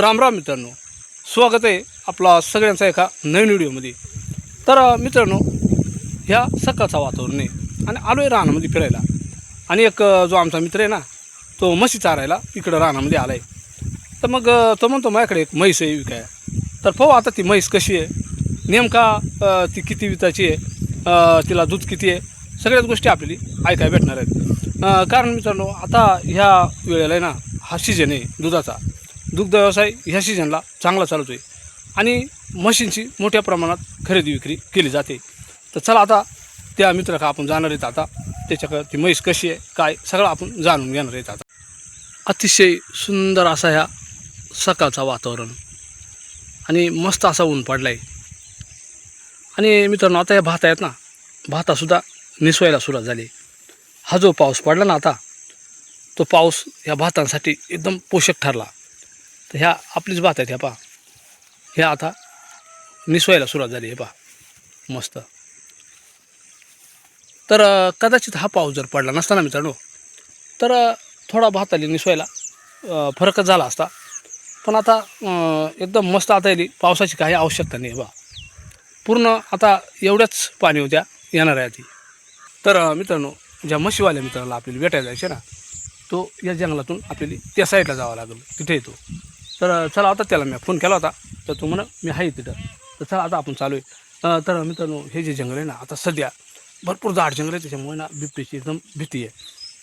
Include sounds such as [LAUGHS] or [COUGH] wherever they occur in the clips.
राम राम मित्रांनो स्वागत आहे आपला सगळ्यांचा एका नवीन व्हिडिओमध्ये. तर मित्रांनो ह्या सकाळचा वातावरण आहे आणि आलो आहे रानामध्ये फिरायला. आणि एक जो आमचा मित्र आहे ना तो म्हशी चारायला इकडं रानामध्ये आला आहे तर मग तो म्हणतो माझ्याकडे एक म्हैस आहे विकाय. तर पाहू आता ती म्हैस कशी आहे नेमका ती किती विताची आहे तिला दूध किती आहे सगळ्याच गोष्टी आपल्याला ऐकायला भेटणार आहेत. कारण मित्रांनो आता ह्या वेळेला आहे ना हा सीजन आहे दुधाचा. दुग्ध व्यवसाय ह्या सीझनला चांगला चालतो आहे. आणि म्हशींची मोठ्या प्रमाणात खरेदी विक्री केली जाते. तर चला आता त्या मित्र का आपण जाणार आहेत आता. त्याच्याकडं ती म्हैस कशी आहे काय सगळं आपण जाणून घेणार आहेत आता. अतिशय सुंदर असा ह्या सकाळचा वातावरण. आणि मस्त असा ऊन पडला आहे आणि मित्रांनो आता ह्या भात आहेत ना भातासुद्धा निसवायला सुरुवात झाली. हा जो पाऊस पडला ना आता तो पाऊस ह्या भातांसाठी एकदम पोषक ठरला. तर ह्या आपलीच भात आहेत ह्या पहा. ह्या आता निसवायला सुरुवात झाली हे पहा. मस्त. तर कदाचित हा पाऊस जर पडला नसताना मित्रांनो तर थोडा भात आली निसवायला फरकच झाला असता. पण आता एकदम मस्त आता येईल पावसाची काही आवश्यकता नाही बा पूर्ण आता एवढ्याच पाणी होत्या येणार आहे ती तर मित्रांनो ज्या म्हशीवाल्या मित्राला आपल्याला भेटायला जायचे ना तो या जंगलातून आपल्याला त्या साईडला जावं लागेल. तिथे येतो. तर चला आता त्याला मी फोन केला होता. तर तो म्हणा मी आहे तिथं. तर चला आता आपण चालू आहे तर मित्रांनो हे जे जंगल आहे ना आता सध्या भरपूर जाड जंगल आहे. त्याच्यामुळे ना बिबटीची एकदम भीती आहे.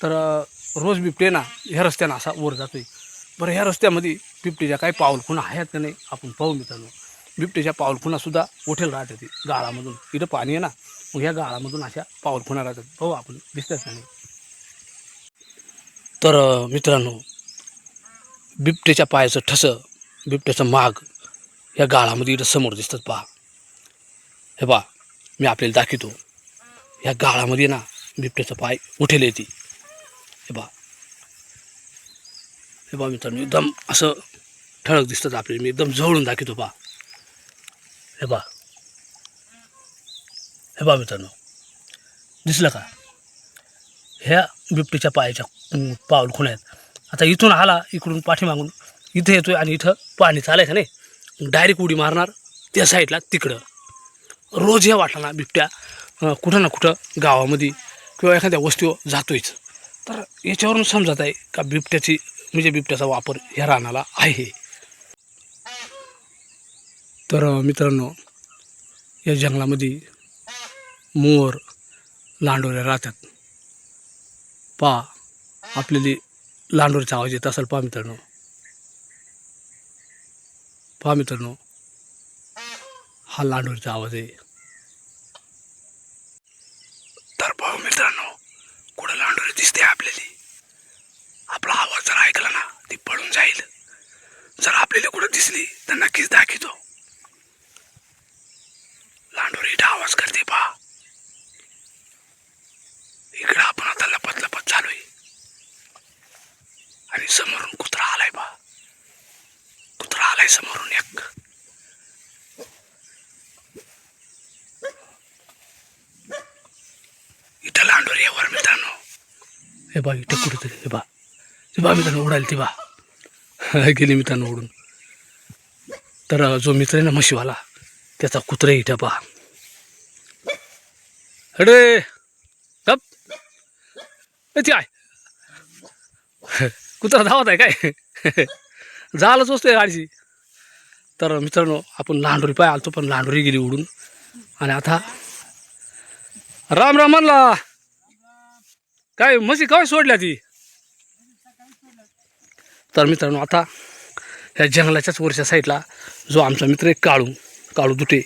तर रोज बिबटे ना ह्या रस्त्यानं असा वर जातो आहे बरं ह्या रस्त्यामध्ये बिबटीच्या काही पाऊलखुणा आहेत का नाही आपण पाहू मित्रांनो. बिबटेच्या पाऊलखुणासुद्धा उठेल राहते ती गाळामधून. इथं पाणी आहे ना मग ह्या गाळामधून अशा पाऊलखुणा राहतात. पाहू आपण दिसतात का नाही? तर मित्रांनो बिबट्याच्या पायाचं ठसं बिबट्याचं माग या गाळामध्ये इथं समोर दिसतात पहा. हे पहा मी आपल्याला दाखवतो. या गाळामध्ये ना बिबट्याचं पाय उठेल येते. हे पहा. हे पहा मित्रांनो एकदम असं ठळक दिसतात आपल्याला. मी एकदम जवळून दाखवतो पहा. हे पहा. हे पहा मित्रांनो. दिसलं का? ह्या बिबटीच्या पायाच्या पाऊल खुण्यात आता इथून आला इकडून पाठीमागून. इथं येतोय आणि इथं पाणी चालायचं नाही. डायरेक्ट उडी मारणार त्या साईडला तिकडं. रोज या वाटला बिबट्या कुठं ना कुठं गावामध्ये किंवा एखाद्या वस्तीवर जातोयच. तर याच्यावरून समजत आहे का बिबट्याची म्हणजे बिबट्याचा वापर ह्या रानाला आहे. तर मित्रांनो या जंगलामध्ये मोर लांडोऱ्या राहतात. पा आपल्याला लांडूरचा आवाज येत असेल पहा मित्रांनो. पहा मित्रांनो. हा लांडूरचा आवाज आहे. तर पाहू मित्रांनो कुठं लांडोरी दिसते आपल्याला? आपला आवाज जर ऐकला ना ती पळून जाईल. जर आपल्याला कुठं दिसली तर नक्कीच दाखवतो लांडोरी इथं आवाज करते पहा इकडं आपण आता लपत लपत चालू आहे आणि समोरून कुत्रा आलाय बा कुत्रा आलाय समोरून एक इथं लांडोरी आहे वर मित्रांनो हे बा इथं कुठेतरी हे बा. हे बा मित्रांनो उडाली ती बा. गेली मित्रांनो उडून तर जो मित्र आहे ना म्हशीवाला त्याचा कुत्रा इथं बा. अरे गप. ती आहे कुत्रा धावत आहे काय? झालंच असतो गाडीची तर मित्रांनो आपण लांडोरी पाय आलतो पण लांडोरी गेली उडून आणि आता राम राम म्हणला. काय म्हशी काय सोडल्या ती? तर मित्रांनो आता ह्या जंगलाच्याच वरच्या साईडला जो आमचा मित्र एक काळू काळू दुटे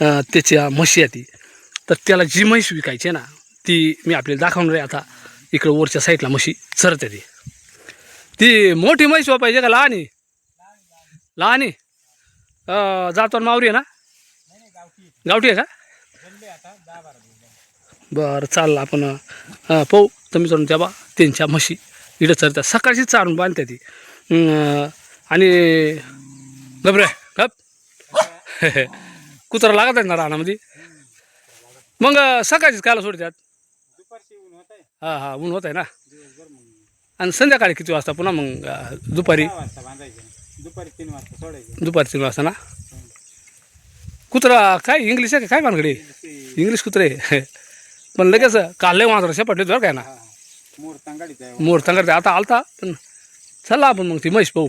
त्याच्या म्हशी आहे ती. तर त्याला जी म्हैस विकायची आहे ना ती मी आपल्याला दाखवणार आहे आता. इकडं वरच्या साईडला म्हशी चरते ती. ती मोठी म्हैस हो वापायची का लहान आहे? लहान आहे? जातो मावरी आहे ना? गावठी आहे का? बरं चाललं आपण पाहू. तर मित्रांनो त्या बा त्यांच्या म्हशी इकडं चरतात सकाळची चारून बांधते ती. आणि गबरे गप. [LAUGHS] कुत्रा लागत आहे ना रानामध्ये? मग सकाळचीच कायला सोडतात दुपारची ऊन हां हां ऊन होत आहे ना. आणि संध्याकाळी किती वाजता? पुन्हा मग दुपारी दुपारी. तीन वाजता सोडायचं दुपारी तीन वाजता ना? कुत्रा काय इंग्लिश आहे का? काय मानकडे इंग्लिश कुत्रे. [LAUGHS] पण लगेच काल लय मात्र शेपटले बरं काय ना मोर आहे आता आलता पण चला आपण मग ती म्हैस पाहू.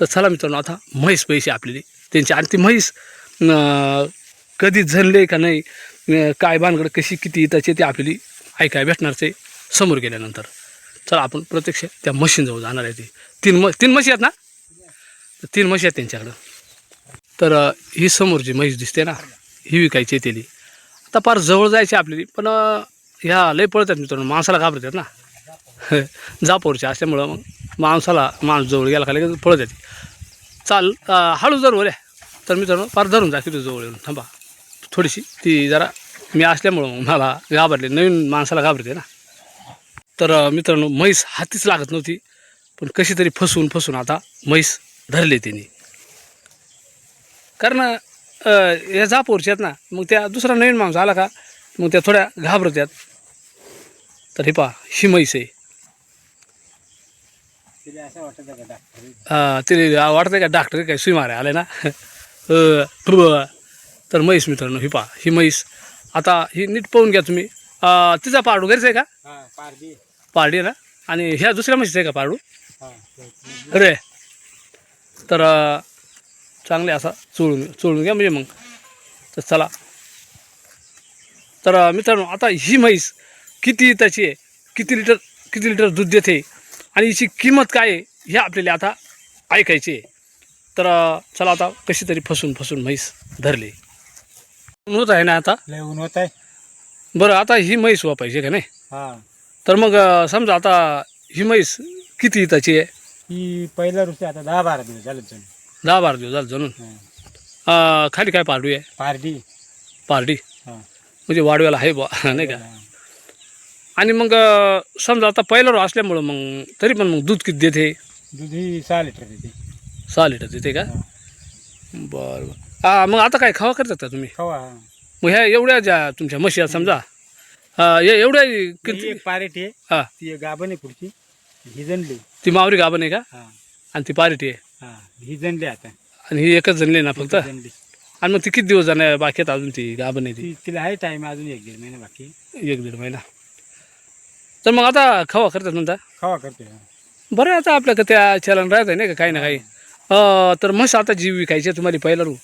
तर चला मित्रांनो आता म्हैस पैसे आपली त्यांची आणि ती म्हैस कधी झनले का नाही काय भानगड कशी किती त्याची ती आपली ऐकाय भेटणारचे समोर गेल्यानंतर. चला आपण प्रत्यक्ष त्या मशीनजवळ जाणार आहे ती. तीन म तीन म्हशी आहेत ना? तर तीन म्हशी आहेत त्यांच्याकडं. तर ही समोर जी म्हैस दिसते ना? ही विकायची त्याली. आता फार जवळ जायची आपली पण ह्या लय पळतात मित्रांनो माणसाला घाबरतात ना. [LAUGHS] जापोरचे असल्यामुळं मग माणसाला माणूस जवळ गेला खाली पळत येते. चाल हळू जर रे. तर मित्रांनो फार धरून जा तिथे जवळ येऊन. थांबा. थोडीशी ती जरा मी असल्यामुळं मग मला घाबरले. नवीन माणसाला घाबरते ना. तर मित्रांनो म्हैस हातीच लागत नव्हती. पण कशी तरी फसवून फसवून आता म्हैस धरले त्यांनी कारण या जापोरच्या आहेत ना मग त्या दुसरा नवीन माणूस आला का मग त्या थोड्या घाबरत्यात. तर हे पहा ही म्हैस आहे. तिला असं वाटत का डॉक्टर हा, ते वाटतंय का डॉक्टर काय सुई मारे आले ना. तर म्हैस मित्रांनो ही पहा ही म्हैस. आता ही नीट पाहून घ्या तुम्ही. तिचा पारडू घरीच आहे का? हा पारडी. ना? आणि ह्या दुसऱ्या म्हशीचा आहे का पारडू? हा अरे. तर चांगले असा चोळून चोळून घ्या म्हणजे मग. तर चला. तर मित्रांनो आता ही म्हैस किती त्याची आहे? किती लिटर किती लिटर दूध देते? आणि हिची किंमत काय आहे? हे आपल्याला आता ऐकायची आहे. तर चला आता कशी तरी फसून फसून म्हैस धरली. होत आहे ना आता? लय ऊन होत आहे. बरं आता ही म्हैस वापायची का नाही? हा. तर मग समजा आता ही म्हैस किती त्याची आहे? ही पहिल्या रोजी आता दहा बारा दिवस झाले जण दहा बारा दिवस झालं जणून खाली काय पारडू आहे? पारडी. पारडी. म्हणजे वाडव्याला आहे बा नाही का. आणि मग समजा आता पहिलं रो असल्यामुळं मग तरी पण मग दूध किती देते? दूध ही सहा लिटर देते. सहा लिटर देते का? हा. बरं बरं. हा मग आता काय खावा करतात का तुम्ही? खवा. हा मग ह्या एवढ्या ज्या तुमच्या म्हशी आहेत समजा. अ, या एवढ्या ही किती एक पारेटी आहे. हा. ती एक गाभण आहे पुढची. ही जणली ती मावरी गाभण आहे का? हा. आणि ती पारिटी आहे. हा. ही जणली आता. आणि ही एकच जणली ना फक्त? जणली आणि मग ती किती दिवस जाणार बाकी आहेत अजून ती गाभण आहे ती? ती तिला आहे टाइम अजून एक दीड महिना बाकी. एक दीड महिना. तर मग आता खावा करतात म्हणता? खवा करते. बरं आता आपल्याकडे त्या चलन राहत आहे नाही का काही ना काही. अं, तर म्हस आता जी विकायची आहे तुम्हाला पहिला रू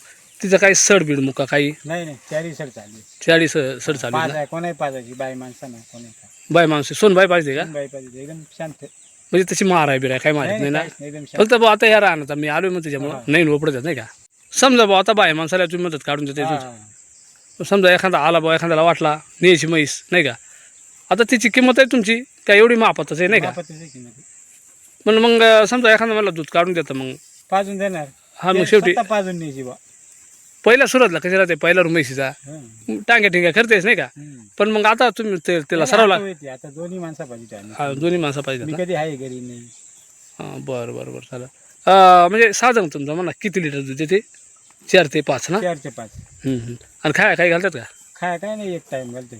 तिचं काही सड बीड मुका काही? नाही नाही चारी सर चालली. चाळीस सड चालू आहे पाच ना आहे कोणाही पाजायची बाई का बाय माणसं सोन बाय पाहिजे का? बाई पाहिजे एकदम शांत. म्हणजे तशी मार आहे बिराय काय मारत नाही ना? काहीच नाही, एकदम शांत. फक्त भाऊ आता ह्या राहणार मी आलो मग त्याच्यामुळं. नाही उपडत नाही का? समजा भाऊ आता बाय माणसाला तुम्ही मदत काढून देते हा, समजा एखादा आला भाऊ एखाद्याला वाटला न्यायची म्हैस नाही का? आता तिची किंमत आहे तुमची काय एवढी मापातच आहे नाही का? मापातच किंमत. पण मग समजा एखादा मला दूध काढून देतं मग पाजून देणार. हा मग ते शेवटी स्वतः पाजून न्यायची बा. पहिला सुरुवातला कशी राहते? पहिला रू म्हैशीचा. हं. टांग्या टिंग्या करतेस नाही का. पण मग आता तुम्ही ते त्याला सराव लाग आता दोन्ही माणसं पाहिजे. हा, दोन्ही माणसं पाहिजे मी आता. कधी आहे घरी नाही. हां बरं बरं बरं चालेल. अं, म्हणजे साधारण तुमचं म्हणा किती लिटर दूध देते? चार ते पाच ना? चार ते पाच. हम्म, हम्म. आणि काय काय घालतात का? खाय काय नाही एक टाइम घालते.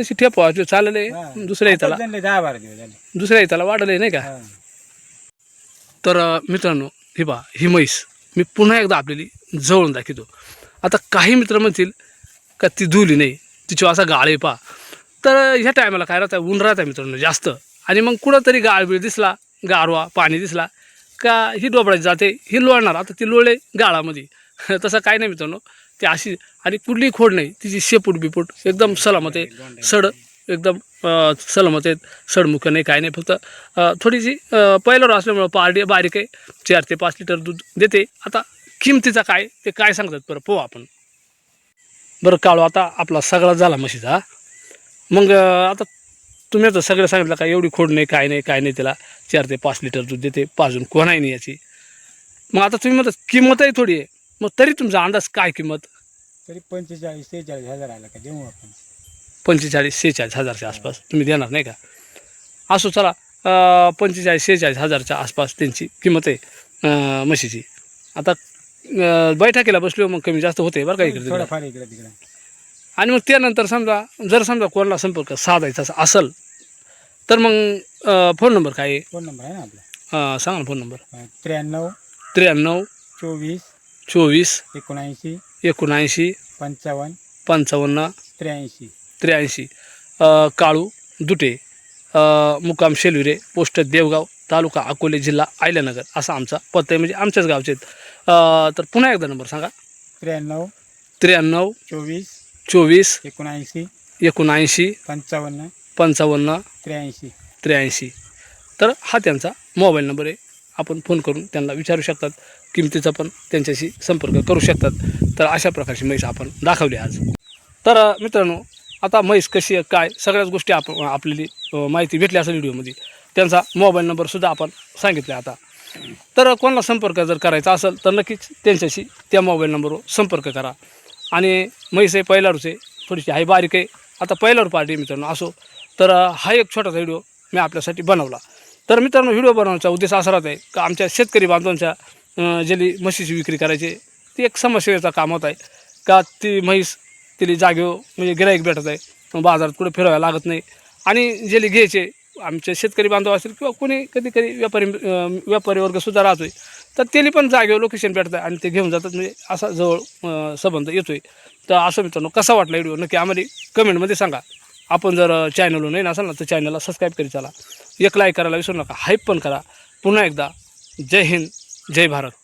तशी ठेपा चालेल दुसऱ्या इथला. आताच जणले दहा बारा दिवस झाले. दुसऱ्या इथला वाढलं नाही का. तर मित्रांनो ही बा ही म्हैस मी पुन्हा एकदा आपल्याली जवळून दाखवतो. आता काही मित्र म्हणतील का ती धुली नाही. तिची असा गाळ पा तर ह्या टायमाला काय राहतं ऊन राहतं मित्रांनो जास्त. आणि मग कुठंतरी गाळबीळ दिसला गारवा पाणी दिसला का ही डोबळाची जाते ही लोळणार. आता ती लोळे गाळामध्ये. [LAUGHS] तसं काय नाही मित्रांनो. ती अशी आणि कुठलीही खोड नाही. तिची शेपूट बिपूट एकदम सलामत आहे. सड एकदम सलामत आहेत. सडमुख नाही काय नाही. फक्त थोडीशी पहिल्यावर असल्यामुळं पारडी बारीक आहे. चार ते पाच लिटर दूध देते. आता किमतीचा काय ते काय सांगतात बरं पोहा आपण. बरं काळू आता आपला सगळा झाला म्हशीचा. मग आता तुम्ही आता सगळं सांगितलं का एवढी खोड नाही काय नाही काय नाही त्याला चार ते पाच लिटर दूध देते. पाजून कोणाही नाही याची. मग आता तुम्ही म्हणता किंमतही थोडी आहे. मग तरी तुमचा अंदाज काय किंमत? तरी पंचेचाळीस सेहेचाळीस हजार आला का देऊ आपण. पंचेचाळीस सेहेचाळीस हजारच्या आसपास. तुम्ही देणार नाही का? असो चला पंचेचाळीस सेहेचाळीस हजारच्या आसपास त्यांची किंमत आहे म्हशीची. आता अं, बैठकीला बसलो मग कमी जास्त होते बरं का इकडे थोडाफार इकडे तिकडे. आणि मग त्यानंतर समजा जर समजा कोणाला संपर्क साधायचा असा असेल तर मग फोन नंबर काय आहे? फोन नंबर आहे ना आपला. अं, सांगा ना फोन नंबर. त्र्याण्णव त्र्याण्णव चोवीस चोवीस एकोणऐंशी एकोणऐंशी पंचावन्न पंचावन्न त्र्याऐंशी. त्र्याऐंशी. काळू दुटे अ, मुक्काम शेलविरे पोस्ट देवगाव तालुका अकोले जिल्हा आयल्यानगर असा आमचा पत्ता आहे. म्हणजे आमच्याच गावचे आहेत. तर पुन्हा एकदा नंबर सांगा. त्र्याण्णव त्र्याण्णव चोवीस चोवीस एकोणऐंशी एकोणऐंशी पंचावन्न पंचावन्न त्र्याऐंशी. त्र्याऐंशी. तर हा त्यांचा मोबाईल नंबर आहे. आपण फोन करून त्यांना विचारू शकतात. किमतीचा पण त्यांच्याशी संपर्क करू शकतात. तर अशा प्रकारची म्हैस आपण दाखवली आज. तर मित्रांनो आता म्हैस कशी आहे काय सगळ्याच गोष्टी आप आपल्याली माहिती भेटली असेल व्हिडिओमध्ये. त्यांचा मोबाईल नंबरसुद्धा आपण सांगितला आता. तर कोणाला संपर्क जर करायचा असेल तर नक्कीच त्यांच्याशी त्या मोबाईल नंबरवर संपर्क करा. आणि म्हैस आहे पहिल्यावरच आहे थोडीशी आहे बारीक आहे. आता पहिल्यावर पार्टी मित्रांनो असो. तर हा एक छोटासा व्हिडिओ मी आपल्यासाठी बनवला. तर मित्रांनो व्हिडिओ बनवण्याचा उद्देश असा राहत आहे का आमच्या शेतकरी बांधवांच्या ज्याली म्हशीची विक्री करायची ती एक समस्येचा काम होत आहे. का ती म्हैस तिला जागेवर म्हणजे गिराईक भेटत आहे बाजारात कुठे फिरायला लागत नाही. आणि ज्याला घ्यायचे आमचे शेतकरी बांधव असतील किंवा कोणी कधी कधी व्यापारी व्यापारी वर्गसुद्धा राहतो आहे तर त्याला पण जागेवर लोकेशन भेटतं आणि ते घेऊन जातात म्हणजे असा जवळ संबंध येतो आहे तर असं मित्रांनो कसा वाटला व्हिडिओ नक्की आम्हाला कमेंटमध्ये सांगा. आपण जर चॅनलवर नाही असाल ना तर चॅनलला सबस्क्राईब करी चला. एक लाईक करायला विसरू नका हाईप पण करा. पुन्हा एकदा जय हिंद. जय भारत